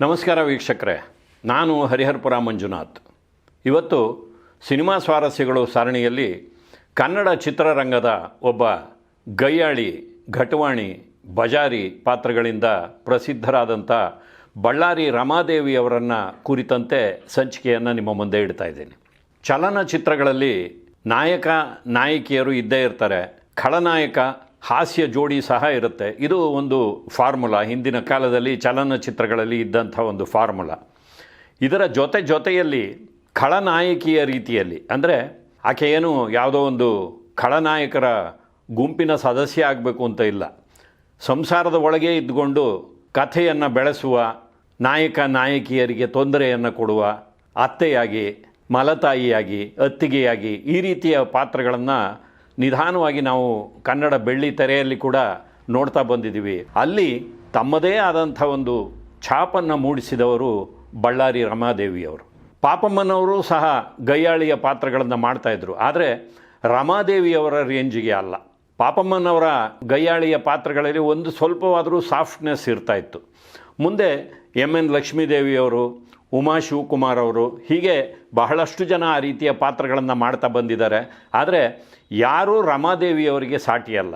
ನಮಸ್ಕಾರ ವೀಕ್ಷಕರೇ. ನಾನು ಹರಿಹರಪುರ ಮಂಜುನಾಥ್. ಇವತ್ತು ಸಿನಿಮಾ ಸ್ವಾರಸ್ಯಗಳು ಸರಣಿಯಲ್ಲಿ ಕನ್ನಡ ಚಿತ್ರರಂಗದ ಒಬ್ಬ ಗಯ್ಯಾಳಿ ಘಟವಾಣಿ, ಬಜಾರಿ ಪಾತ್ರಗಳಿಂದ ಪ್ರಸಿದ್ಧರಾದಂಥ ಬಳ್ಳಾರಿ ರಮಾದೇವಿಯವರನ್ನು ಕುರಿತಂತೆ ಸಂಚಿಕೆಯನ್ನು ನಿಮ್ಮ ಮುಂದೆ ಇಡ್ತಾ ಇದ್ದೀನಿ. ಚಲನಚಿತ್ರಗಳಲ್ಲಿ ನಾಯಕ, ನಾಯಕಿಯರು ಇದ್ದೇ ಇರ್ತಾರೆ. ಖಳನಾಯಕ ಹಾಸ್ಯ ಜೋಡಿ ಸಹ ಇರುತ್ತೆ. ಇದು ಒಂದು ಫಾರ್ಮುಲಾ. ಹಿಂದಿನ ಕಾಲದಲ್ಲಿ ಚಲನಚಿತ್ರಗಳಲ್ಲಿ ಇದ್ದಂಥ ಒಂದು ಫಾರ್ಮುಲಾ. ಇದರ ಜೊತೆ ಜೊತೆಯಲ್ಲಿ ಖಳನಾಯಕಿಯ ರೀತಿಯಲ್ಲಿ, ಅಂದರೆ ಆಕೆ ಏನು ಯಾವುದೋ ಒಂದು ಖಳನಾಯಕರ ಗುಂಪಿನ ಸದಸ್ಯ ಆಗಬೇಕು ಅಂತ ಇಲ್ಲ. ಸಂಸಾರದ ಒಳಗೆ ಇದ್ದುಕೊಂಡು ಕಥೆಯನ್ನು ಬೆಳೆಸುವ, ನಾಯಕ ನಾಯಕಿಯರಿಗೆ ತೊಂದರೆಯನ್ನು ಕೊಡುವ, ಅತ್ತೆಯಾಗಿ, ಮಲತಾಯಿಯಾಗಿ, ಅತ್ತಿಗೆಯಾಗಿ ಈ ರೀತಿಯ ಪಾತ್ರಗಳನ್ನು ನಿಧಾನವಾಗಿ ನಾವು ಕನ್ನಡ ಬೆಳ್ಳಿ ತೆರೆಯಲ್ಲಿ ಕೂಡ ನೋಡ್ತಾ ಬಂದಿದ್ದೀವಿ. ಅಲ್ಲಿ ತಮ್ಮದೇ ಆದಂಥ ಒಂದು ಛಾಪನ್ನು ಮೂಡಿಸಿದವರು ಬಳ್ಳಾರಿ ರಮಾದೇವಿಯವರು. ಪಾಪಮ್ಮನವರು ಸಹ ಗಯ್ಯಾಳಿಯ ಪಾತ್ರಗಳನ್ನು ಮಾಡ್ತಾಯಿದ್ರು ಆದರೆ ರಮಾದೇವಿಯವರ ರೇಂಜಿಗೆ ಅಲ್ಲ. ಪಾಪಮ್ಮನವರ ಗಯ್ಯಾಳಿಯ ಪಾತ್ರಗಳಲ್ಲಿ ಒಂದು ಸ್ವಲ್ಪವಾದರೂ ಸಾಫ್ಟ್ನೆಸ್ ಇರ್ತಾ ಇತ್ತು. ಮುಂದೆ ಎಂ ಎನ್ ಲಕ್ಷ್ಮೀದೇವಿಯವರು ಉಮಾ ಶಿವಕುಮಾರ್ ಅವರು ಹೀಗೆ ಬಹಳಷ್ಟು ಜನ ಆ ರೀತಿಯ ಪಾತ್ರಗಳನ್ನು ಮಾಡ್ತಾ ಬಂದಿದ್ದಾರೆ. ಆದರೆ ಯಾರೂ ರಮಾದೇವಿಯವರಿಗೆ ಸಾಟಿಯಲ್ಲ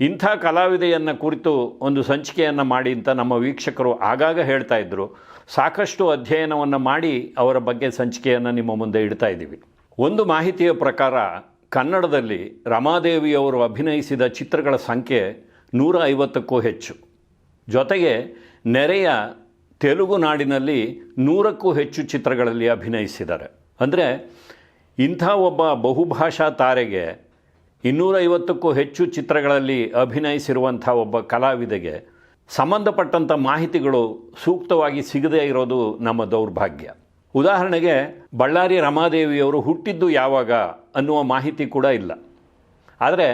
ಇಂಥ ಕಲಾವಿದೆಯನ್ನು ಕುರಿತು ಒಂದು ಸಂಚಿಕೆಯನ್ನು ಮಾಡಿ ಅಂತ ನಮ್ಮ ವೀಕ್ಷಕರು ಆಗಾಗ ಹೇಳ್ತಾ ಇದ್ದರು ಸಾಕಷ್ಟು ಅಧ್ಯಯನವನ್ನು ಮಾಡಿ ಅವರ ಬಗ್ಗೆ ಸಂಚಿಕೆಯನ್ನು ನಿಮ್ಮ ಮುಂದೆ ಇಡ್ತಾ ಇದ್ದೀವಿ. ಒಂದು ಮಾಹಿತಿಯ ಪ್ರಕಾರ ಕನ್ನಡದಲ್ಲಿ ರಮಾದೇವಿಯವರು ಅಭಿನಯಿಸಿದ ಚಿತ್ರಗಳ ಸಂಖ್ಯೆ ನೂರ ಐವತ್ತಕ್ಕೂ ಹೆಚ್ಚು. ಜೊತೆಗೆ ನೆರೆಯ ತೆಲುಗು ನಾಡಿನಲ್ಲಿ ನೂರಕ್ಕೂ ಹೆಚ್ಚು ಚಿತ್ರಗಳಲ್ಲಿ ಅಭಿನಯಿಸಿದ್ದಾರೆ. ಅಂದರೆ ಇಂಥ ಒಬ್ಬ ಬಹುಭಾಷಾ ತಾರೆಗೆ ಇನ್ನೂರೈವತ್ತಕ್ಕೂ ಹೆಚ್ಚು ಚಿತ್ರಗಳಲ್ಲಿ ಅಭಿನಯಿಸಿರುವಂಥ ಒಬ್ಬ ಕಲಾವಿದೆಗೆ ಸಂಬಂಧಪಟ್ಟಂಥ ಮಾಹಿತಿಗಳು ಸೂಕ್ತವಾಗಿ ಸಿಗದೇ ಇರೋದು ನಮ್ಮ ದೌರ್ಭಾಗ್ಯ. ಉದಾಹರಣೆಗೆ ಬಳ್ಳಾರಿ ರಮಾದೇವಿಯವರು ಹುಟ್ಟಿದ್ದು ಯಾವಾಗ ಅನ್ನುವ ಮಾಹಿತಿ ಕೂಡ ಇಲ್ಲ. ಆದರೆ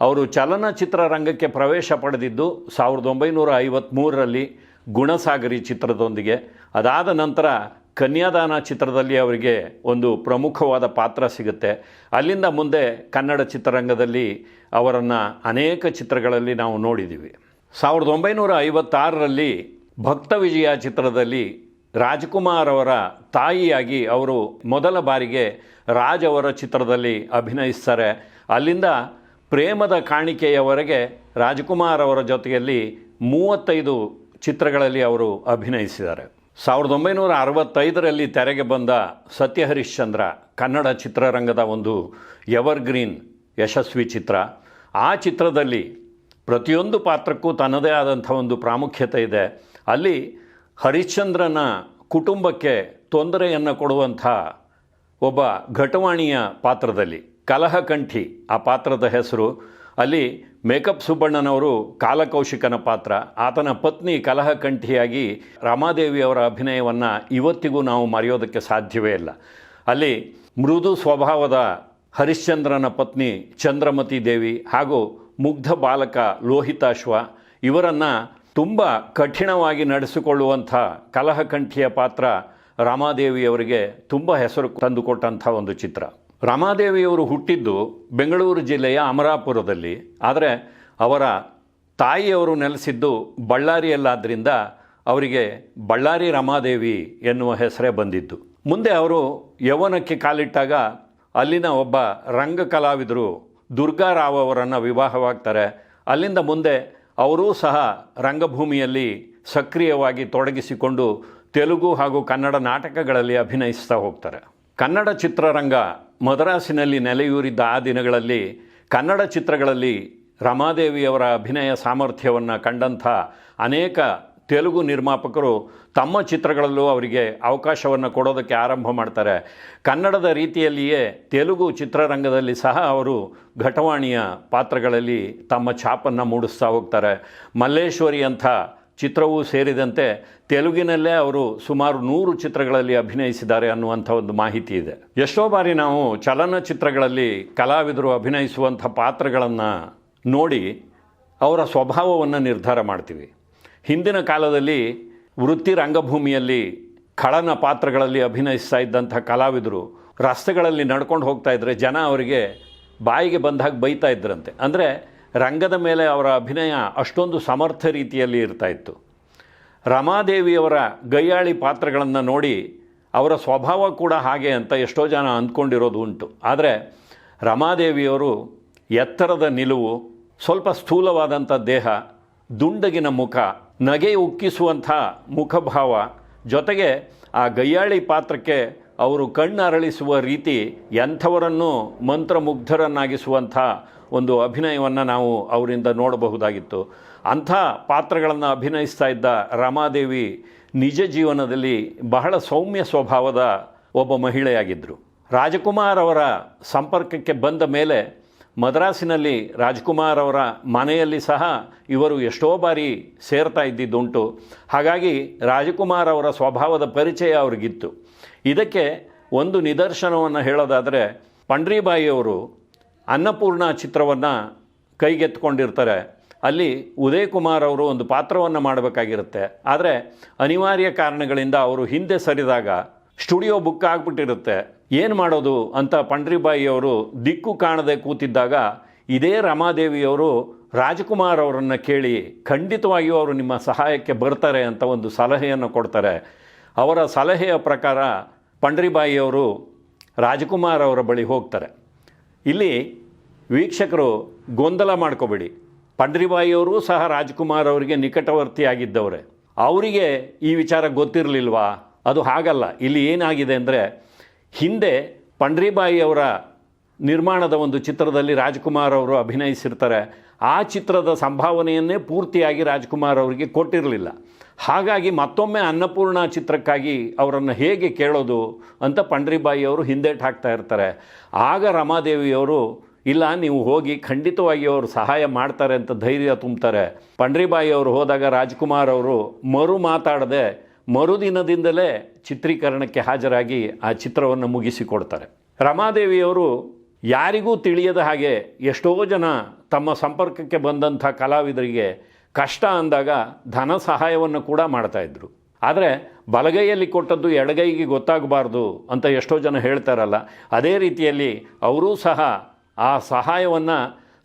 ಅವರು ಚಲನಚಿತ್ರ ರಂಗಕ್ಕೆ ಪ್ರವೇಶ ಪಡೆದಿದ್ದು ಸಾವಿರದ ಒಂಬೈನೂರ ಐವತ್ತ್ಮೂರರಲ್ಲಿ ಗುಣಸಾಗರಿ ಚಿತ್ರದೊಂದಿಗೆ. ಅದಾದ ನಂತರ ಕನ್ಯಾದಾನ ಚಿತ್ರದಲ್ಲಿ ಅವರಿಗೆ ಒಂದು ಪ್ರಮುಖವಾದ ಪಾತ್ರ ಸಿಗುತ್ತೆ. ಅಲ್ಲಿಂದ ಮುಂದೆ ಕನ್ನಡ ಚಿತ್ರರಂಗದಲ್ಲಿ ಅವರನ್ನು ಅನೇಕ ಚಿತ್ರಗಳಲ್ಲಿ ನಾವು ನೋಡಿದ್ದೀವಿ. ಸಾವಿರದ ಒಂಬೈನೂರ ಐವತ್ತಾರರಲ್ಲಿ ಭಕ್ತ ವಿಜಯ ಚಿತ್ರದಲ್ಲಿ ರಾಜ್ಕುಮಾರ್ ಅವರ ತಾಯಿಯಾಗಿ ಅವರು ಮೊದಲ ಬಾರಿಗೆ ರಾಜ್ ಅವರ ಚಿತ್ರದಲ್ಲಿ ಅಭಿನಯಿಸ್ತಾರೆ. ಅಲ್ಲಿಂದ ಪ್ರೇಮದ ಕಾಣಿಕೆಯವರೆಗೆ ರಾಜ್ಕುಮಾರ್ ಅವರ ಜೊತೆಯಲ್ಲಿ ಮೂವತ್ತೈದು ಚಿತ್ರಗಳಲ್ಲಿ ಅವರು ಅಭಿನಯಿಸಿದ್ದಾರೆ. ಸಾವಿರದ ಒಂಬೈನೂರ ಅರವತ್ತೈದರಲ್ಲಿ ತೆರೆಗೆ ಬಂದ ಸತ್ಯಹರಿಶ್ಚಂದ್ರ ಕನ್ನಡ ಚಿತ್ರರಂಗದ ಒಂದು ಎವರ್ಗ್ರೀನ್ ಯಶಸ್ವಿ ಚಿತ್ರ. ಆ ಚಿತ್ರದಲ್ಲಿ ಪ್ರತಿಯೊಂದು ಪಾತ್ರಕ್ಕೂ ತನ್ನದೇ ಆದಂಥ ಒಂದು ಪ್ರಾಮುಖ್ಯತೆ ಇದೆ. ಅಲ್ಲಿ ಹರಿಶ್ಚಂದ್ರನ ಕುಟುಂಬಕ್ಕೆ ತೊಂದರೆಯನ್ನು ಕೊಡುವಂಥ ಒಬ್ಬ ಘಟವಾಣಿಯ ಪಾತ್ರದಲ್ಲಿ, ಕಲಹಕಂಠಿ ಆ ಪಾತ್ರದ ಹೆಸರು. ಅಲ್ಲಿ ಮೇಕಪ್ ಸುಬ್ಬಣ್ಣನವರು ಕಾಲಕೌಶಿಕನ ಪಾತ್ರ. ಆತನ ಪತ್ನಿ ಕಲಹಕಂಠಿಯಾಗಿ ರಾಮಾದೇವಿಯವರ ಅಭಿನಯವನ್ನು ಇವತ್ತಿಗೂ ನಾವು ಮರೆಯೋದಕ್ಕೆ ಸಾಧ್ಯವೇ ಇಲ್ಲ. ಅಲ್ಲಿ ಮೃದು ಸ್ವಭಾವದ ಹರಿಶ್ಚಂದ್ರನ ಪತ್ನಿ ಚಂದ್ರಮತಿ ದೇವಿ ಹಾಗೂ ಮುಗ್ಧ ಬಾಲಕ ಲೋಹಿತಾಶ್ವ ಇವರನ್ನು ತುಂಬ ಕಠಿಣವಾಗಿ ನಡೆಸಿಕೊಳ್ಳುವಂಥ ಕಲಹಕಂಠಿಯ ಪಾತ್ರ ರಾಮಾದೇವಿಯವರಿಗೆ ತುಂಬ ಹೆಸರು ತಂದುಕೊಟ್ಟಂಥ ಒಂದು ಚಿತ್ರ. ರಾಮಾದೇವಿಯವರು ಹುಟ್ಟಿದ್ದು ಬೆಂಗಳೂರು ಜಿಲ್ಲೆಯ ಅಮರಾಪುರದಲ್ಲಿ. ಆದರೆ ಅವರ ತಾಯಿಯವರು ನೆಲೆಸಿದ್ದು ಬಳ್ಳಾರಿಯಲ್ಲಾದ್ದರಿಂದ ಅವರಿಗೆ ಬಳ್ಳಾರಿ ರಮಾದೇವಿ ಎನ್ನುವ ಹೆಸರೇ ಬಂದಿದ್ದು. ಮುಂದೆ ಅವರು ಯೌವನಕ್ಕೆ ಕಾಲಿಟ್ಟಾಗ ಅಲ್ಲಿನ ಒಬ್ಬ ರಂಗ ಕಲಾವಿದರು ದುರ್ಗಾರಾವ್ ಅವರನ್ನು ವಿವಾಹವಾಗ್ತಾರೆ. ಅಲ್ಲಿಂದ ಮುಂದೆ ಅವರೂ ಸಹ ರಂಗಭೂಮಿಯಲ್ಲಿ ಸಕ್ರಿಯವಾಗಿ ತೊಡಗಿಸಿಕೊಂಡು ತೆಲುಗು ಹಾಗೂ ಕನ್ನಡ ನಾಟಕಗಳಲ್ಲಿ ಅಭಿನಯಿಸ್ತಾ ಹೋಗ್ತಾರೆ. ಕನ್ನಡ ಚಿತ್ರರಂಗ ಮದ್ರಾಸಿನಲ್ಲಿ ನೆಲೆಯೂರಿದ್ದ ಆ ದಿನಗಳಲ್ಲಿ ಕನ್ನಡ ಚಿತ್ರಗಳಲ್ಲಿ ರಮಾದೇವಿಯವರ ಅಭಿನಯ ಸಾಮರ್ಥ್ಯವನ್ನು ಕಂಡಂಥ ಅನೇಕ ತೆಲುಗು ನಿರ್ಮಾಪಕರು ತಮ್ಮ ಚಿತ್ರಗಳಲ್ಲೂ ಅವರಿಗೆ ಅವಕಾಶವನ್ನು ಕೊಡೋದಕ್ಕೆ ಆರಂಭ ಮಾಡ್ತಾರೆ. ಕನ್ನಡದ ರೀತಿಯಲ್ಲಿಯೇ ತೆಲುಗು ಚಿತ್ರರಂಗದಲ್ಲಿ ಸಹ ಅವರು ಘಟವಾಣಿಯ ಪಾತ್ರಗಳಲ್ಲಿ ತಮ್ಮ ಛಾಪನ್ನು ಮೂಡಿಸ್ತಾ ಹೋಗ್ತಾರೆ. ಮಲ್ಲೇಶ್ವರಿ ಅಂಥ ಚಿತ್ರವೂ ಸೇರಿದಂತೆ ತೆಲುಗಿನಲ್ಲೇ ಅವರು ಸುಮಾರು ನೂರು ಚಿತ್ರಗಳಲ್ಲಿ ಅಭಿನಯಿಸಿದ್ದಾರೆ ಅನ್ನುವಂಥ ಒಂದು ಮಾಹಿತಿ ಇದೆ. ಎಷ್ಟೋ ಬಾರಿ ನಾವು ಚಲನಚಿತ್ರಗಳಲ್ಲಿ ಕಲಾವಿದರು ಅಭಿನಯಿಸುವಂಥ ಪಾತ್ರಗಳನ್ನು ನೋಡಿ ಅವರ ಸ್ವಭಾವವನ್ನು ನಿರ್ಧಾರ ಮಾಡ್ತೀವಿ. ಹಿಂದಿನ ಕಾಲದಲ್ಲಿ ವೃತ್ತಿ ರಂಗಭೂಮಿಯಲ್ಲಿ ಖಳನ ಪಾತ್ರಗಳಲ್ಲಿ ಅಭಿನಯಿಸ್ತಾ ಇದ್ದಂಥ ಕಲಾವಿದರು ರಸ್ತೆಗಳಲ್ಲಿ ನಡ್ಕೊಂಡು ಹೋಗ್ತಾ ಇದ್ದರೆ ಜನ ಅವರಿಗೆ ಬಾಯಿಗೆ ಬಂದಾಗ ಬೈತಾ ಇದ್ರಂತೆ. ಅಂದರೆ ರಂಗದ ಮೇಲೆ ಅವರ ಅಭಿನಯ ಅಷ್ಟೊಂದು ಸಮರ್ಥ ರೀತಿಯಲ್ಲಿ ಇರ್ತಾ ಇತ್ತು. ರಮಾದೇವಿಯವರ ಗೈಯಾಳಿ ಪಾತ್ರಗಳನ್ನು ನೋಡಿ ಅವರ ಸ್ವಭಾವ ಕೂಡ ಹಾಗೆ ಅಂತ ಎಷ್ಟೋ ಜನ ಅಂದ್ಕೊಂಡಿರೋದು ಉಂಟು. ಆದರೆ ರಮಾದೇವಿಯವರು ಎತ್ತರದ ನಿಲುವು, ಸ್ವಲ್ಪ ಸ್ಥೂಲವಾದಂಥ ದೇಹ, ದುಂಡಗಿನ ಮುಖ, ನಗೆ ಉಕ್ಕಿಸುವಂಥ ಮುಖಭಾವ ಜೊತೆಗೆ ಆ ಗಯ್ಯಾಳಿ ಪಾತ್ರಕ್ಕೆ ಅವರು ಕಣ್ಣರಳಿಸುವ ರೀತಿ ಎಂಥವರನ್ನು ಮಂತ್ರಮುಗ್ಧರನ್ನಾಗಿಸುವಂಥ ಒಂದು ಅಭಿನಯವನ್ನು ನಾವು ಅವರಿಂದ ನೋಡಬಹುದಾಗಿತ್ತು. ಅಂಥ ಪಾತ್ರಗಳನ್ನು ಅಭಿನಯಿಸ್ತಾ ಇದ್ದ ರಮಾದೇವಿ ನಿಜ ಜೀವನದಲ್ಲಿ ಬಹಳ ಸೌಮ್ಯ ಸ್ವಭಾವದ ಒಬ್ಬ ಮಹಿಳೆಯಾಗಿದ್ದರು ರಾಜಕುಮಾರ್ ಅವರ ಸಂಪರ್ಕಕ್ಕೆ ಬಂದ ಮೇಲೆ ಮದ್ರಾಸಿನಲ್ಲಿ ರಾಜ್ಕುಮಾರ್ ಅವರ ಮನೆಯಲ್ಲಿ ಸಹ ಇವರು ಎಷ್ಟೋ ಬಾರಿ ಸೇರ್ತಾ ಇದ್ದಿದ್ದುಂಟು. ಹಾಗಾಗಿ ರಾಜಕುಮಾರ್ ಅವರ ಸ್ವಭಾವದ ಪರಿಚಯ ಅವ್ರಿಗಿತ್ತು. ಇದಕ್ಕೆ ಒಂದು ನಿದರ್ಶನವನ್ನು ಹೇಳೋದಾದರೆ, ಪಂಡ್ರಿಬಾಯಿಯವರು ಅನ್ನಪೂರ್ಣ ಚಿತ್ರವನ್ನು ಕೈಗೆತ್ಕೊಂಡಿರ್ತಾರೆ ಅಲ್ಲಿ ಉದಯ್ ಕುಮಾರ್ ಅವರು ಒಂದು ಪಾತ್ರವನ್ನು ಮಾಡಬೇಕಾಗಿರುತ್ತೆ. ಆದರೆ ಅನಿವಾರ್ಯ ಕಾರಣಗಳಿಂದ ಅವರು ಹಿಂದೆ ಸರಿದಾಗ ಸ್ಟುಡಿಯೋ ಬುಕ್ ಆಗಿಬಿಟ್ಟಿರುತ್ತೆ. ಏನು ಮಾಡೋದು ಅಂತ ಪಂಡ್ರಿಬಾಯಿಯವರು ದಿಕ್ಕು ಕಾಣದೆ ಕೂತಿದ್ದಾಗ ಇದೇ ರಮಾದೇವಿಯವರು ರಾಜಕುಮಾರ್ ಅವರನ್ನು ಕೇಳಿ ಖಂಡಿತವಾಗಿಯೂ ಅವರು ನಿಮ್ಮ ಸಹಾಯಕ್ಕೆ ಬರ್ತಾರೆ ಅಂತ ಒಂದು ಸಲಹೆಯನ್ನು ಕೊಡ್ತಾರೆ. ಅವರ ಸಲಹೆಯ ಪ್ರಕಾರ ಪಂಡ್ರಿಬಾಯಿಯವರು ರಾಜಕುಮಾರ್ ಅವರ ಬಳಿ ಹೋಗ್ತಾರೆ. ಇಲ್ಲಿ ವೀಕ್ಷಕರು ಗೊಂದಲ ಮಾಡ್ಕೋಬೇಡಿ. ಪಂಡ್ರಿಬಾಯಿಯವರು ಸಹ ರಾಜ್ಕುಮಾರ್ ಅವರಿಗೆ ನಿಕಟವರ್ತಿಯಾಗಿದ್ದವರೇ. ಅವರಿಗೆ ಈ ವಿಚಾರ ಗೊತ್ತಿರಲಿಲ್ವಾ? ಅದು ಹಾಗಲ್ಲ. ಇಲ್ಲಿ ಏನಾಗಿದೆ ಅಂದರೆ, ಹಿಂದೆ ಪಂಡ್ರಿಬಾಯಿಯವರ ನಿರ್ಮಾಣದ ಒಂದು ಚಿತ್ರದಲ್ಲಿ ರಾಜ್ಕುಮಾರ್ ಅವರು ಅಭಿನಯಿಸಿರ್ತಾರೆ. ಆ ಚಿತ್ರದ ಸಂಭಾವನೆಯನ್ನೇ ಪೂರ್ತಿಯಾಗಿ ರಾಜ್ಕುಮಾರ್ ಅವರಿಗೆ ಕೊಟ್ಟಿರಲಿಲ್ಲ. ಹಾಗಾಗಿ ಮತ್ತೊಮ್ಮೆ ಅನ್ನಪೂರ್ಣ ಚಿತ್ರಕ್ಕಾಗಿ ಅವರನ್ನು ಹೇಗೆ ಕೇಳೋದು ಅಂತ ಪಂಡ್ರಿಬಾಯಿ ಅವರು ಹಿಂದೇಟು ಹಾಕ್ತಾ ಇರ್ತಾರೆ. ಆಗ ರಮಾದೇವಿಯವರು, ಇಲ್ಲ, ನೀವು ಹೋಗಿ ಖಂಡಿತವಾಗಿ ಅವರು ಸಹಾಯ ಮಾಡ್ತಾರೆ ಅಂತ ಧೈರ್ಯ ತುಂಬ್ತಾರೆ. ಪಂಡ್ರಿಬಾಯಿ ಅವರು ಹೋದಾಗ ರಾಜ್ಕುಮಾರ್ ಅವರು ಮರು ಮಾತಾಡದೆ ಮರುದಿನದಿಂದಲೇ ಚಿತ್ರೀಕರಣಕ್ಕೆ ಹಾಜರಾಗಿ ಆ ಚಿತ್ರವನ್ನು ಮುಗಿಸಿಕೊಡ್ತಾರೆ. ರಮಾದೇವಿಯವರು ಯಾರಿಗೂ ತಿಳಿಯದ ಹಾಗೆ ಎಷ್ಟೋ ಜನ ತಮ್ಮ ಸಂಪರ್ಕಕ್ಕೆ ಬಂದಂಥ ಕಲಾವಿದರಿಗೆ ಕಷ್ಟ ಅಂದಾಗ ಧನ ಸಹಾಯವನ್ನು ಕೂಡ ಮಾಡ್ತಾಯಿದ್ರು ಆದರೆ ಬಲಗೈಯಲ್ಲಿ ಕೊಟ್ಟದ್ದು ಎಡಗೈಗೆ ಗೊತ್ತಾಗಬಾರ್ದು ಅಂತ ಎಷ್ಟೋ ಜನ ಹೇಳ್ತಾರಲ್ಲ, ಅದೇ ರೀತಿಯಲ್ಲಿ ಅವರೂ ಸಹ ಆ ಸಹಾಯವನ್ನು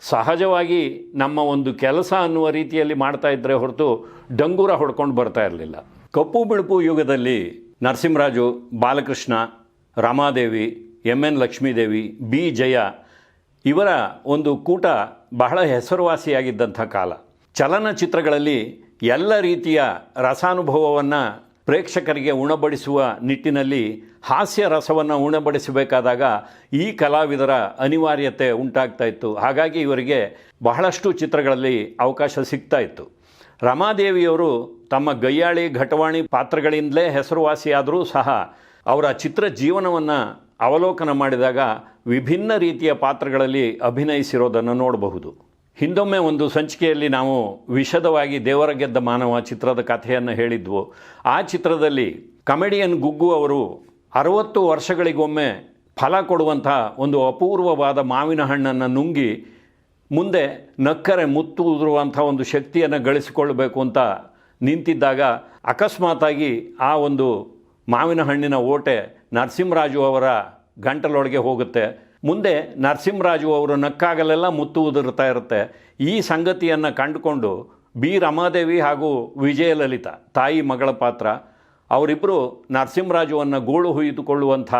ಸಹಜವಾಗಿ ನಮ್ಮ ಒಂದು ಕೆಲಸ ಅನ್ನುವ ರೀತಿಯಲ್ಲಿ ಮಾಡ್ತಾ ಇದ್ದರೆ ಹೊರತು ಡಂಗೂರ ಹೊಡ್ಕೊಂಡು ಬರ್ತಾ ಇರಲಿಲ್ಲ. ಕಪ್ಪು ಬಿಳುಪು ಯುಗದಲ್ಲಿ Narasimharaju, Balakrishna, Ramadevi M N Lakshmidevi, B Jaya ಇವರ ಒಂದು ಕೂಟ ಬಹಳ ಹೆಸರುವಾಸಿಯಾಗಿದ್ದಂಥ ಕಾಲ. ಚಲನಚಿತ್ರಗಳಲ್ಲಿ ಎಲ್ಲ ರೀತಿಯ ರಸಾನುಭವವನ್ನು ಪ್ರೇಕ್ಷಕರಿಗೆ ಉಣಬಡಿಸುವ ನಿಟ್ಟಿನಲ್ಲಿ ಹಾಸ್ಯ ರಸವನ್ನು ಉಣಬಡಿಸಬೇಕಾದಾಗ ಈ ಕಲಾವಿದರ ಅನಿವಾರ್ಯತೆ ಉಂಟಾಗ್ತಾ ಇತ್ತು. ಹಾಗಾಗಿ ಇವರಿಗೆ ಬಹಳಷ್ಟು ಚಿತ್ರಗಳಲ್ಲಿ ಅವಕಾಶ ಸಿಗ್ತಾ ಇತ್ತು. ರಮಾದೇವಿಯವರು ತಮ್ಮ ಗಯ್ಯಾಳಿ, ಘಟವಾಣಿ ಪಾತ್ರಗಳಿಂದಲೇ ಹೆಸರುವಾಸಿಯಾದರೂ ಸಹ ಅವರ ಚಿತ್ರ ಜೀವನವನ್ನು ಅವಲೋಕನ ಮಾಡಿದಾಗ ವಿಭಿನ್ನ ರೀತಿಯ ಪಾತ್ರಗಳಲ್ಲಿ ಅಭಿನಯಿಸಿರೋದನ್ನು ನೋಡಬಹುದು. ಹಿಂದೊಮ್ಮೆ ಒಂದು ಸಂಚಿಕೆಯಲ್ಲಿ ನಾವು ವಿಷದವಾಗಿ ದೇವರ ಗೆದ್ದ ಮಾನವ ಚಿತ್ರದ ಕಥೆಯನ್ನು ಹೇಳಿದ್ವು. ಆ ಚಿತ್ರದಲ್ಲಿ ಕಮೆಡಿಯನ್ ಗುಗ್ಗು ಅವರು ಅರವತ್ತು ವರ್ಷಗಳಿಗೊಮ್ಮೆ ಫಲ ಕೊಡುವಂಥ ಒಂದು ಅಪೂರ್ವವಾದ ಮಾವಿನ ಹಣ್ಣನ್ನು ನುಂಗಿ ಮುಂದೆ ನಕ್ಕರೆ ಮುತ್ತು ಉದುರುವಂಥ ಒಂದು ಶಕ್ತಿಯನ್ನು ಗಳಿಸಿಕೊಳ್ಳಬೇಕು ಅಂತ ನಿಂತಿದ್ದಾಗ ಅಕಸ್ಮಾತಾಗಿ ಆ ಒಂದು ಮಾವಿನ ಹಣ್ಣಿನ ಓಟೆ ನರಸಿಂಹರಾಜು ಅವರ ಗಂಟಲೊಳಗೆ ಹೋಗುತ್ತೆ. ಮುಂದೆ ನರಸಿಂಹರಾಜು ಅವರು ನಕ್ಕಾಗಲೆಲ್ಲ ಮುತ್ತು ಉದುರ್ತಾ ಇರುತ್ತೆ. ಈ ಸಂಗತಿಯನ್ನು ಕಂಡುಕೊಂಡು ಬಿ. ರಮಾದೇವಿ ಹಾಗೂ ವಿಜಯಲಲಿತಾ ತಾಯಿ, ಮಗಳ ಪಾತ್ರ ಅವರಿಬ್ಬರು ನರಸಿಂಹರಾಜುವನ್ನು ಗೋಳು ಹುಯ್ದುಕೊಳ್ಳುವಂಥ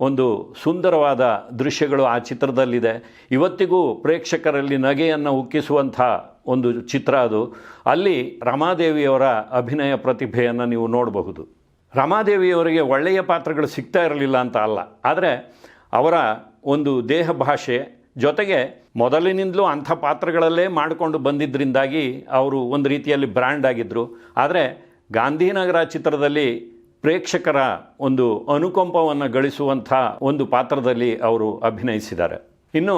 ಒಂದು ಸುಂದರವಾದ ದೃಶ್ಯಗಳು ಆ ಚಿತ್ರದಲ್ಲಿದೆ. ಇವತ್ತಿಗೂ ಪ್ರೇಕ್ಷಕರಲ್ಲಿ ನಗೆಯನ್ನು ಉಕ್ಕಿಸುವಂಥ ಒಂದು ಚಿತ್ರ ಅದು. ಅಲ್ಲಿ ರಮಾದೇವಿಯವರ ಅಭಿನಯ ಪ್ರತಿಭೆಯನ್ನು ನೀವು ನೋಡಬಹುದು. ರಮಾದೇವಿಯವರಿಗೆ ಒಳ್ಳೆಯ ಪಾತ್ರಗಳು ಸಿಗ್ತಾ ಇರಲಿಲ್ಲ ಅಂತ ಅಲ್ಲ. ಆದರೆ ಅವರ ಒಂದು ದೇಹ ಭಾಷೆ ಜೊತೆಗೆ ಮೊದಲಿನಿಂದಲೂ ಅಂಥ ಪಾತ್ರಗಳಲ್ಲೇ ಮಾಡಿಕೊಂಡು ಬಂದಿದ್ದರಿಂದಾಗಿ ಅವರು ಒಂದು ರೀತಿಯಲ್ಲಿ ಬ್ರ್ಯಾಂಡ್ ಆಗಿದ್ದರು ಆದರೆ ಗಾಂಧಿನಗರ ಚಿತ್ರದಲ್ಲಿ ಪ್ರೇಕ್ಷಕರ ಒಂದು ಅನುಕಂಪವನ್ನು ಗಳಿಸುವಂಥ ಒಂದು ಪಾತ್ರದಲ್ಲಿ ಅವರು ಅಭಿನಯಿಸಿದ್ದಾರೆ. ಇನ್ನು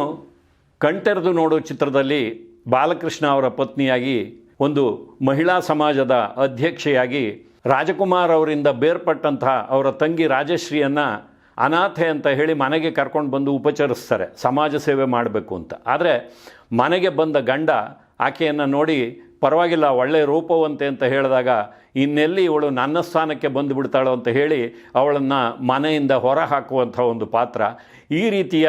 ಕಣ್ತೆರೆದು ನೋಡೋ ಚಿತ್ರದಲ್ಲಿ ಬಾಲಕೃಷ್ಣ ಅವರ ಪತ್ನಿಯಾಗಿ ಒಂದು ಮಹಿಳಾ ಸಮಾಜದ ಅಧ್ಯಕ್ಷೆಯಾಗಿ ರಾಜಕುಮಾರ್ ಅವರಿಂದ ಬೇರ್ಪಟ್ಟಂಥ ಅವರ ತಂಗಿ ರಾಜಶ್ರೀಯನ್ನು ಅನಾಥೆ ಅಂತ ಹೇಳಿ ಮನೆಗೆ ಕರ್ಕೊಂಡು ಬಂದು ಉಪಚರಿಸ್ತಾರೆ, ಸಮಾಜ ಸೇವೆ ಮಾಡಬೇಕು ಅಂತ. ಆದರೆ ಮನೆಗೆ ಬಂದ ಗಂಡ ಆಕೆಯನ್ನು ನೋಡಿ, ಪರವಾಗಿಲ್ಲ ಒಳ್ಳೆಯ ರೂಪವಂತೆ ಅಂತ ಹೇಳಿದಾಗ ಇನ್ನೆಲ್ಲಿ ಇವಳು ನನ್ನ ಸ್ಥಾನಕ್ಕೆ ಬಂದು ಬಿಡ್ತಾಳೋ ಅಂತ ಹೇಳಿ ಅವಳನ್ನು ಮನೆಯಿಂದ ಹೊರ ಹಾಕುವಂಥ ಒಂದು ಪಾತ್ರ. ಈ ರೀತಿಯ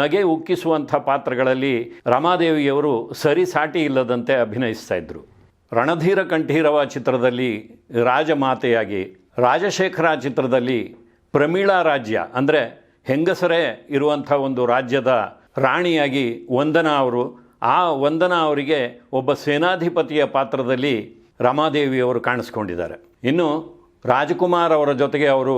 ನಗೆ ಉಕ್ಕಿಸುವಂಥ ಪಾತ್ರಗಳಲ್ಲಿ ರಮಾದೇವಿಯವರು ಸರಿ ಸಾಟಿ ಇಲ್ಲದಂತೆ ಅಭಿನಯಿಸ್ತಾ ಇದ್ದರು ರಣಧೀರ ಕಂಠೀರವ ಚಿತ್ರದಲ್ಲಿ ರಾಜಮಾತೆಯಾಗಿ, ರಾಜಶೇಖರ ಚಿತ್ರದಲ್ಲಿ ಪ್ರಮೀಳಾ ರಾಜ್ಯ ಅಂದರೆ ಹೆಂಗಸರೇ ಇರುವಂಥ ಒಂದು ರಾಜ್ಯದ ರಾಣಿಯಾಗಿ ವಂದನಾ ಅವರು, ಆ ವಂದನಾ ಅವರಿಗೆ ಒಬ್ಬ ಸೇನಾಧಿಪತಿಯ ಪಾತ್ರದಲ್ಲಿ ರಮಾದೇವಿಯವರು ಕಾಣಿಸ್ಕೊಂಡಿದ್ದಾರೆ. ಇನ್ನು ರಾಜಕುಮಾರ್ ಅವರ ಜೊತೆಗೆ ಅವರು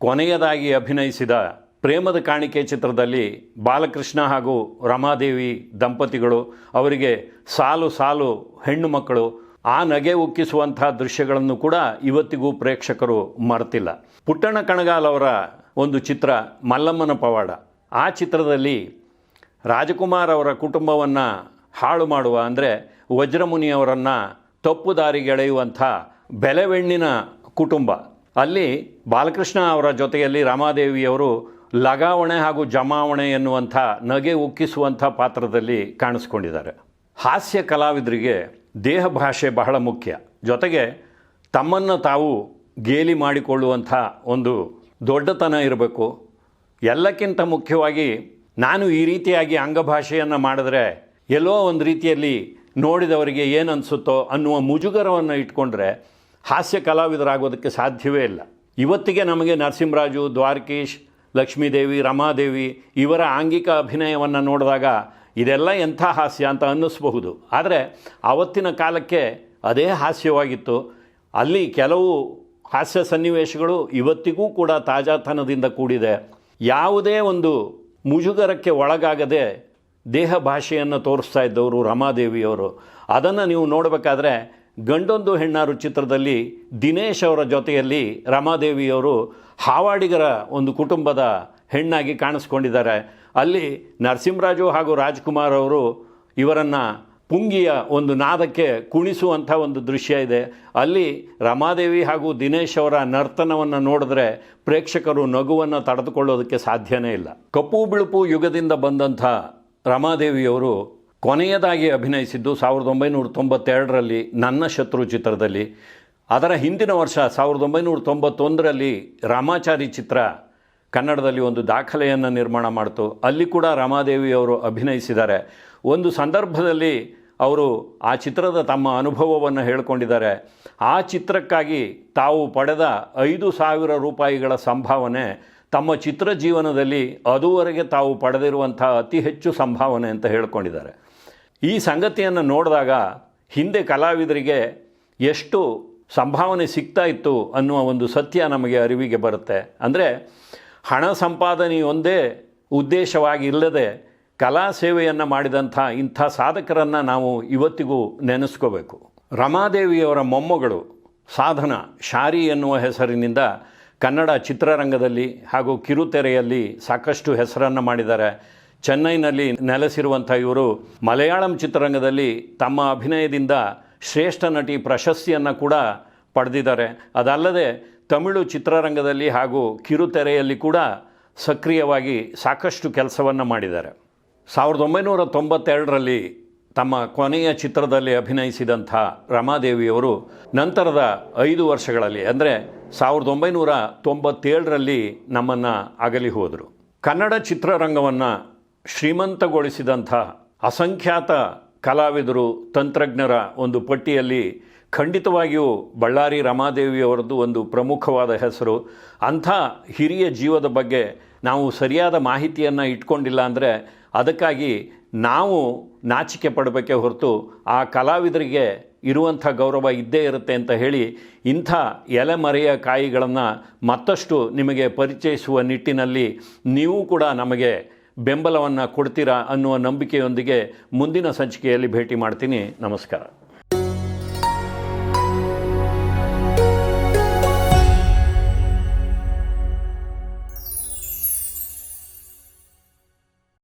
ಕೊನೆಯದಾಗಿ ಅಭಿನಯಿಸಿದ ಪ್ರೇಮದ ಕಾಣಿಕೆ ಚಿತ್ರದಲ್ಲಿ ಬಾಲಕೃಷ್ಣ ಹಾಗೂ ರಮಾದೇವಿ ದಂಪತಿಗಳು, ಅವರಿಗೆ ಸಾಲು ಸಾಲು ಹೆಣ್ಣು ಮಕ್ಕಳು ಆ ನಗೆ ಉಕ್ಕಿಸುವಂಥ ದೃಶ್ಯಗಳನ್ನು ಕೂಡ ಇವತ್ತಿಗೂ ಪ್ರೇಕ್ಷಕರು ಮರೆತಿಲ್ಲ. ಪುಟ್ಟಣ ಕಣಗಾಲ್ ಅವರ ಒಂದು ಚಿತ್ರ ಮಲ್ಲಮ್ಮನ ಪವಾಡ. ಆ ಚಿತ್ರದಲ್ಲಿ ರಾಜಕುಮಾರ್ ಅವರ ಕುಟುಂಬವನ್ನು ಹಾಳು ಮಾಡುವ, ಅಂದರೆ ವಜ್ರಮುನಿಯವರನ್ನು ತಪ್ಪು ದಾರಿಗೆ ಎಳೆಯುವಂಥ ಬೆಲೆವೆಣ್ಣಿನ ಕುಟುಂಬ. ಅಲ್ಲಿ ಬಾಲಕೃಷ್ಣ ಅವರ ಜೊತೆಯಲ್ಲಿ ರಾಮಾದೇವಿಯವರು ಲಗಾವಣೆ ಹಾಗೂ ಜಮಾವಣೆ ಎನ್ನುವಂಥ ನಗೆ ಉಕ್ಕಿಸುವಂಥ ಪಾತ್ರದಲ್ಲಿ ಕಾಣಿಸ್ಕೊಂಡಿದ್ದಾರೆ. ಹಾಸ್ಯ ಕಲಾವಿದರಿಗೆ ದೇಹ ಭಾಷೆ ಬಹಳ ಮುಖ್ಯ. ಜೊತೆಗೆ ತಮ್ಮನ್ನು ತಾವು ಗೇಲಿ ಮಾಡಿಕೊಳ್ಳುವಂಥ ಒಂದು ದೊಡ್ಡತನ ಇರಬೇಕು. ಎಲ್ಲಕ್ಕಿಂತ ಮುಖ್ಯವಾಗಿ ನಾನು ಈ ರೀತಿಯಾಗಿ ಅಂಗಭಾಷೆಯನ್ನು ಮಾಡಿದ್ರೆ ಎಲ್ಲೋ ಒಂದು ರೀತಿಯಲ್ಲಿ ನೋಡಿದವರಿಗೆ ಏನು ಅನಿಸುತ್ತೋ ಅನ್ನುವ ಮುಜುಗರವನ್ನು ಇಟ್ಕೊಂಡ್ರೆ ಹಾಸ್ಯ ಕಲಾವಿದರಾಗೋದಕ್ಕೆ ಸಾಧ್ಯವೇ ಇಲ್ಲ. ಇವತ್ತಿಗೆ ನಮಗೆ ನರಸಿಂಹರಾಜು, ದ್ವಾರಕೀಶ್, ಲಕ್ಷ್ಮೀದೇವಿ, ರಮಾದೇವಿ ಇವರ ಆಂಗಿಕ ಅಭಿನಯವನ್ನು ನೋಡಿದಾಗ ಇದೆಲ್ಲ ಎಂಥ ಹಾಸ್ಯ ಅಂತ ಅನ್ನಿಸ್ಬಹುದು. ಆದರೆ ಆವತ್ತಿನ ಕಾಲಕ್ಕೆ ಅದೇ ಹಾಸ್ಯವಾಗಿತ್ತು. ಅಲ್ಲಿ ಕೆಲವು ಹಾಸ್ಯ ಸನ್ನಿವೇಶಗಳು ಇವತ್ತಿಗೂ ಕೂಡ ತಾಜಾತನದಿಂದ ಕೂಡಿದೆ. ಯಾವುದೇ ಒಂದು ಮುಜುಗರಕ್ಕೆ ಒಳಗಾಗದೆ ದೇಹ ಭಾಷೆಯನ್ನು ತೋರಿಸ್ತಾ ಇದ್ದವರು ರಮಾದೇವಿಯವರು. ಅದನ್ನು ನೀವು ನೋಡಬೇಕಾದ್ರೆ ಗಂಡೊಂದು ಹೆಣ್ಣಾರು ಚಿತ್ರದಲ್ಲಿ ದಿನೇಶ್ ಅವರ ಜೊತೆಯಲ್ಲಿ ರಮಾದೇವಿಯವರು ಹಾವಾಡಿಗರ ಒಂದು ಕುಟುಂಬದ ಹೆಣ್ಣಾಗಿ ಕಾಣಿಸ್ಕೊಂಡಿದ್ದಾರೆ. ಅಲ್ಲಿ ನರಸಿಂಹರಾಜು ಹಾಗೂ ರಾಜ್ಕುಮಾರ್ ಅವರು ಇವರನ್ನು ಪುಂಗಿಯ ಒಂದು ನಾದಕ್ಕೆ ಕುಣಿಸುವಂಥ ಒಂದು ದೃಶ್ಯ ಇದೆ. ಅಲ್ಲಿ ರಮಾದೇವಿ ಹಾಗೂ ದಿನೇಶ್ ಅವರ ನರ್ತನವನ್ನು ನೋಡಿದ್ರೆ ಪ್ರೇಕ್ಷಕರು ನಗುವನ್ನು ತಡೆದುಕೊಳ್ಳೋದಕ್ಕೆ ಸಾಧ್ಯನೇ ಇಲ್ಲ. ಕಪ್ಪು ಬಿಳುಪು ಯುಗದಿಂದ ಬಂದಂಥ ರಮಾದೇವಿಯವರು ಕೊನೆಯದಾಗಿ ಅಭಿನಯಿಸಿದ್ದು ಸಾವಿರದ ಒಂಬೈನೂರ ತೊಂಬತ್ತೆರಡರಲ್ಲಿ ನನ್ನ ಶತ್ರು ಚಿತ್ರದಲ್ಲಿ. ಅದರ ಹಿಂದಿನ ವರ್ಷ ಸಾವಿರದ ಒಂಬೈನೂರ ತೊಂಬತ್ತೊಂದರಲ್ಲಿ ರಾಮಾಚಾರಿ ಚಿತ್ರ ಕನ್ನಡದಲ್ಲಿ ಒಂದು ದಾಖಲೆಯನ್ನು ನಿರ್ಮಾಣ ಮಾಡಿತು. ಅಲ್ಲಿ ಕೂಡ ರಮಾದೇವಿಯವರು ಅಭಿನಯಿಸಿದ್ದಾರೆ. ಒಂದು ಸಂದರ್ಭದಲ್ಲಿ ಅವರು ಆ ಚಿತ್ರದ ತಮ್ಮ ಅನುಭವವನ್ನು ಹೇಳಿಕೊಂಡಿದ್ದಾರೆ. ಆ ಚಿತ್ರಕ್ಕಾಗಿ ತಾವು ಪಡೆದ ಐದು ಸಾವಿರ ರೂಪಾಯಿಗಳ ಸಂಭಾವನೆ ತಮ್ಮ ಚಿತ್ರ ಜೀವನದಲ್ಲಿ ಅದುವರೆಗೆ ತಾವು ಪಡೆದಿರುವಂಥ ಅತಿ ಹೆಚ್ಚು ಸಂಭಾವನೆ ಅಂತ ಹೇಳ್ಕೊಂಡಿದ್ದಾರೆ. ಈ ಸಂಗತಿಯನ್ನು ನೋಡಿದಾಗ ಹಿಂದೆ ಕಲಾವಿದರಿಗೆ ಎಷ್ಟು ಸಂಭಾವನೆ ಸಿಗ್ತಾ ಇತ್ತು ಅನ್ನುವ ಒಂದು ಸತ್ಯ ನಮಗೆ ಅರಿವಿಗೆ ಬರುತ್ತೆ. ಅಂದರೆ ಹಣ ಸಂಪಾದನೆಯೊಂದೇ ಉದ್ದೇಶವಾಗಿ ಇಲ್ಲದೆ ಕಲಾ ಸೇವೆಯನ್ನು ಮಾಡಿದಂಥ ಇಂಥ ಸಾಧಕರನ್ನು ನಾವು ಇವತ್ತಿಗೂ ನೆನೆಸ್ಕೋಬೇಕು. ರಮಾದೇವಿಯವರ ಮೊಮ್ಮಗಳು ಸಾಧನ ಶಾರಿ ಎನ್ನುವ ಹೆಸರಿನಿಂದ ಕನ್ನಡ ಚಿತ್ರರಂಗದಲ್ಲಿ ಹಾಗೂ ಕಿರುತೆರೆಯಲ್ಲಿ ಸಾಕಷ್ಟು ಹೆಸರನ್ನು ಮಾಡಿದ್ದಾರೆ. ಚೆನ್ನೈನಲ್ಲಿ ನೆಲೆಸಿರುವಂಥ ಇವರು ಮಲಯಾಳಂ ಚಿತ್ರರಂಗದಲ್ಲಿ ತಮ್ಮ ಅಭಿನಯದಿಂದ ಶ್ರೇಷ್ಠ ನಟಿ ಪ್ರಶಸ್ತಿಯನ್ನು ಕೂಡ ಪಡೆದಿದ್ದಾರೆ. ಅದಲ್ಲದೆ ತಮಿಳು ಚಿತ್ರರಂಗದಲ್ಲಿ ಹಾಗೂ ಕಿರುತೆರೆಯಲ್ಲಿ ಕೂಡ ಸಕ್ರಿಯವಾಗಿ ಸಾಕಷ್ಟು ಕೆಲಸವನ್ನು ಮಾಡಿದ್ದಾರೆ. ಸಾವಿರದ ಒಂಬೈನೂರ ತೊಂಬತ್ತೆರಡರಲ್ಲಿ ತಮ್ಮ ಕೊನೆಯ ಚಿತ್ರದಲ್ಲಿ ಅಭಿನಯಿಸಿದಂಥ ರಮಾದೇವಿಯವರು ನಂತರದ ಐದು ವರ್ಷಗಳಲ್ಲಿ, ಅಂದರೆ ಸಾವಿರದ ಒಂಬೈನೂರ ತೊಂಬತ್ತೇಳರಲ್ಲಿ ನಮ್ಮನ್ನು ಅಗಲಿ ಹೋದರು. ಕನ್ನಡ ಚಿತ್ರರಂಗವನ್ನು ಶ್ರೀಮಂತಗೊಳಿಸಿದಂಥ ಅಸಂಖ್ಯಾತ ಕಲಾವಿದರು, ತಂತ್ರಜ್ಞರ ಒಂದು ಪಟ್ಟಿಯಲ್ಲಿ ಖಂಡಿತವಾಗಿಯೂ ಬಳ್ಳಾರಿ ರಮಾದೇವಿಯವರದ್ದು ಒಂದು ಪ್ರಮುಖವಾದ ಹೆಸರು. ಅಂಥ ಹಿರಿಯ ಜೀವದ ಬಗ್ಗೆ ನಾವು ಸರಿಯಾದ ಮಾಹಿತಿಯನ್ನು ಇಟ್ಕೊಂಡಿಲ್ಲ ಅಂದರೆ ಅದಕ್ಕಾಗಿ ನಾವು ನಾಚಿಕೆ ಪಡಬೇಕೇ ಹೊರತು ಆ ಕಲಾವಿದರಿಗೆ ಇರುವಂಥ ಗೌರವ ಇದ್ದೇ ಇರುತ್ತೆ ಅಂತ ಹೇಳಿ ಇಂಥ ಎಲೆಮರೆಯ ಕಾಯಿಗಳನ್ನು ಮತ್ತಷ್ಟು ನಿಮಗೆ ಪರಿಚಯಿಸುವ ನಿಟ್ಟಿನಲ್ಲಿ ನೀವು ಕೂಡ ನಮಗೆ ಬೆಂಬಲವನ್ನು ಕೊಡ್ತೀರಾ ಅನ್ನುವ ನಂಬಿಕೆಯೊಂದಿಗೆ ಮುಂದಿನ ಸಂಚಿಕೆಯಲ್ಲಿ ಭೇಟಿ ಮಾಡ್ತೀನಿ. ನಮಸ್ಕಾರ.